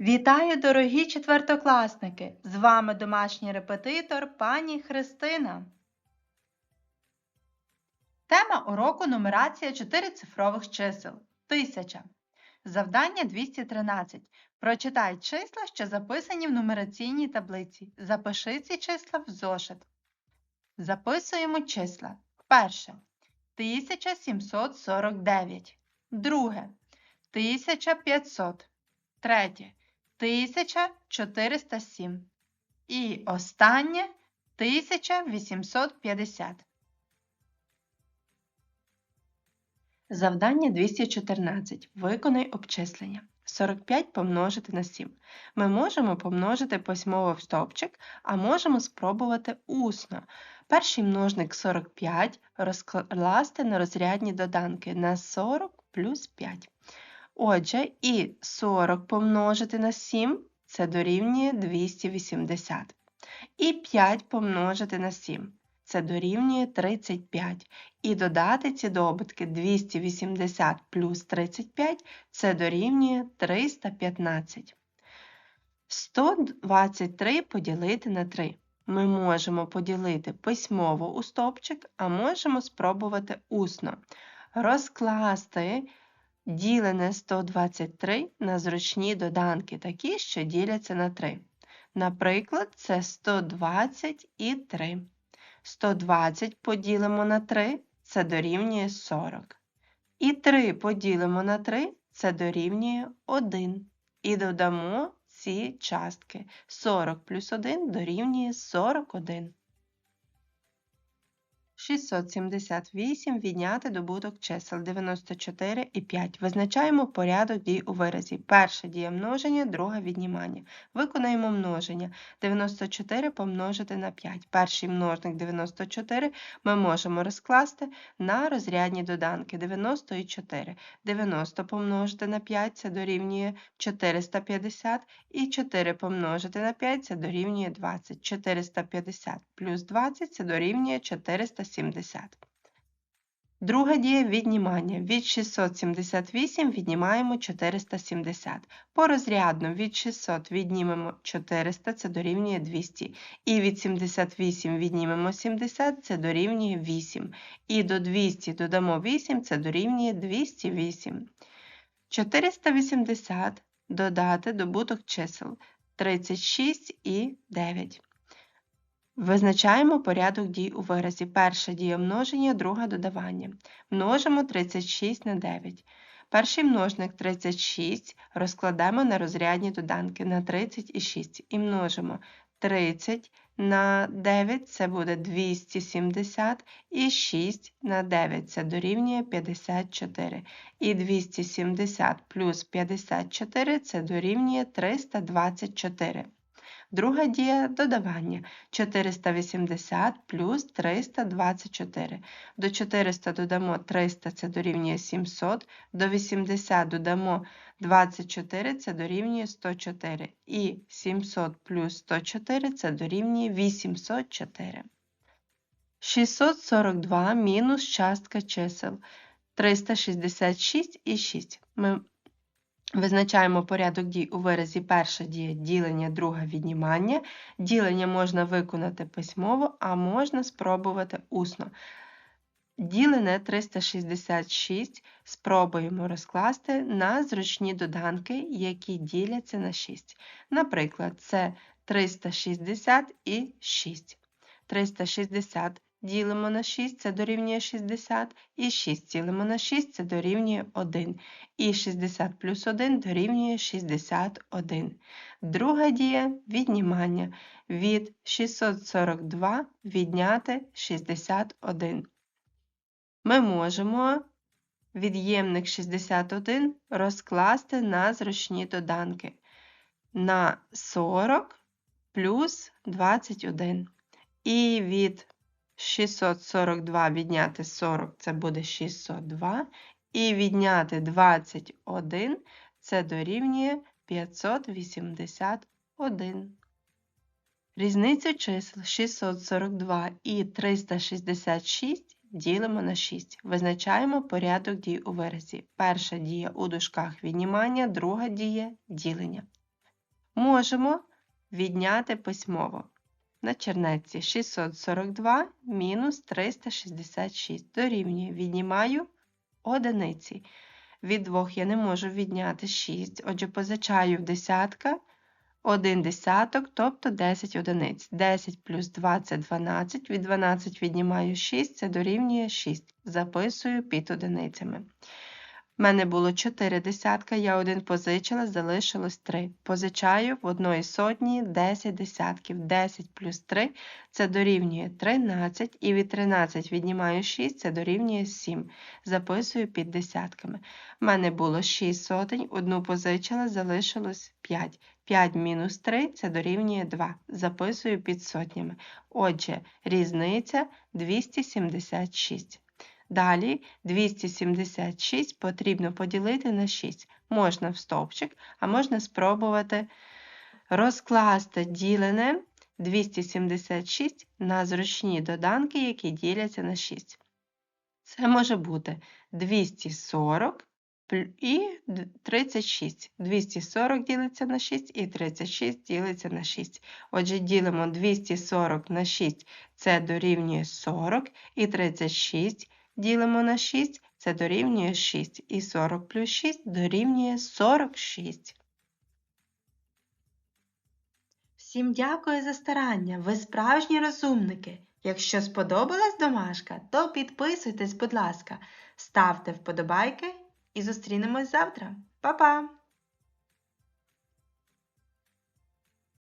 Вітаю, дорогі четвертокласники! З вами домашній репетитор пані Христина. Тема уроку нумерація чотирицифрових чисел. Тисяча. Завдання 213. Прочитай числа, що записані в нумераційній таблиці. Запиши ці числа в зошит. Записуємо числа. Перше. 1749. Друге. 1500. Третє. 1407. І останнє 1850. Завдання 214. Виконай обчислення. 45 помножити на 7. Ми можемо помножити письмово в стовпчик, а можемо спробувати усно. Перший множник 45 розкласти на розрядні доданки на 40 плюс 5. Отже, і 40 помножити на 7 це дорівнює 280. І 5 помножити на 7 це дорівнює 35. І додати ці добутки 280 плюс 35 це дорівнює 315. 123 поділити на 3. Ми можемо поділити письмово у стопчик, а можемо спробувати усно. Розкласти ділене 123 на зручні доданки, такі, що діляться на 3. Наприклад, це 120 і 3. 120 поділимо на 3 це дорівнює 40. І 3 поділимо на 3 це дорівнює 1. І додамо ці частки. 40 плюс 1 дорівнює 41. 678 відняти добуток чисел 94 і 5. Визначаємо порядок дій у виразі. Перша дія множення, друга віднімання. Виконаємо множення. 94 помножити на 5. Перший множник 94 ми можемо розкласти на розрядні доданки 90 і 4. 90 помножити на 5 це дорівнює 450 і 4 помножити на 5 це дорівнює 20. 450 плюс 20 це дорівнює 470. 70. Друга дія віднімання. Від 678 віднімаємо 470. Порозрядно від 600 віднімемо 400, це дорівнює 200. І від 78 віднімемо 70, це дорівнює 8. І до 200 додамо 8, це дорівнює 208. 480 додати добуток чисел 36 і 9. Визначаємо порядок дій у виразі. Перша дія множення, друга додавання. Множимо 36 на 9. Перший множник 36 розкладаємо на розрядні доданки на 30 і 6 і множимо 30 на 9 це буде 270, і 6 на 9 це дорівнює 54. І 270 плюс 54 це дорівнює 324. Друга дія додавання 480 плюс 324. До 400 додамо 300 це дорівнює 700, до 80 додамо 24 це дорівнює 104. І 700 плюс 104 це дорівнює 804. 642 мінус частка чисел 366 і 6. Ми Визначаємо порядок дій у виразі перша дія ділення, друга віднімання. Ділення можна виконати письмово, а можна спробувати усно. Ділене 366 спробуємо розкласти на зручні доданки, які діляться на 6. Наприклад, це 360 і 6. 360 ділимо на 6, це дорівнює 60, і 6 ділимо на 6, це дорівнює 1. І 60 плюс 1 дорівнює 61. Друга дія віднімання. Від 642 відняти 61. Ми можемо від'ємник 61 розкласти на зручні доданки. На 40 плюс 21. І від 642 відняти 40 це буде 602. І відняти 21 це дорівнює 581. Різницю чисел 642 і 366 ділимо на 6. Визначаємо порядок дій у виразі. Перша дія у дужках віднімання, друга дія ділення. можемо відняти письмово. На чернетці 642 мінус 366 дорівнює. Віднімаю одиниці. Від двох я не можу відняти 6, отже, позичаю в десятка 1 десяток, тобто 10 одиниць. 10 плюс 2 – це 12, від 12 віднімаю 6, це дорівнює 6. Записую під одиницями. У мене було 4 десятка, я один позичила, залишилось 3. Позичаю в одної сотні 10 десятків. 10 плюс 3 це дорівнює 13, і від 13 віднімаю 6, це дорівнює 7. Записую під десятками. У мене було 6 сотень, одну позичила, залишилось 5. 5 мінус 3 це дорівнює 2. Записую під сотнями. Отже, різниця 276. Далі 276 потрібно поділити на 6. Можна в стовпчик, а можна спробувати розкласти ділене 276 на зручні доданки, які діляться на 6. Це може бути 240 і 36. 240 ділиться на 6 і 36 ділиться на 6. Отже, ділимо 240 на 6, це дорівнює 40, і 36 ділимо на 6, це дорівнює 6, і 40 плюс 6 дорівнює 46. Всім дякую за старання. Ви справжні розумники. Якщо сподобалась домашка, то підписуйтесь, будь ласка, ставте вподобайки і зустрінемось завтра. Па-па!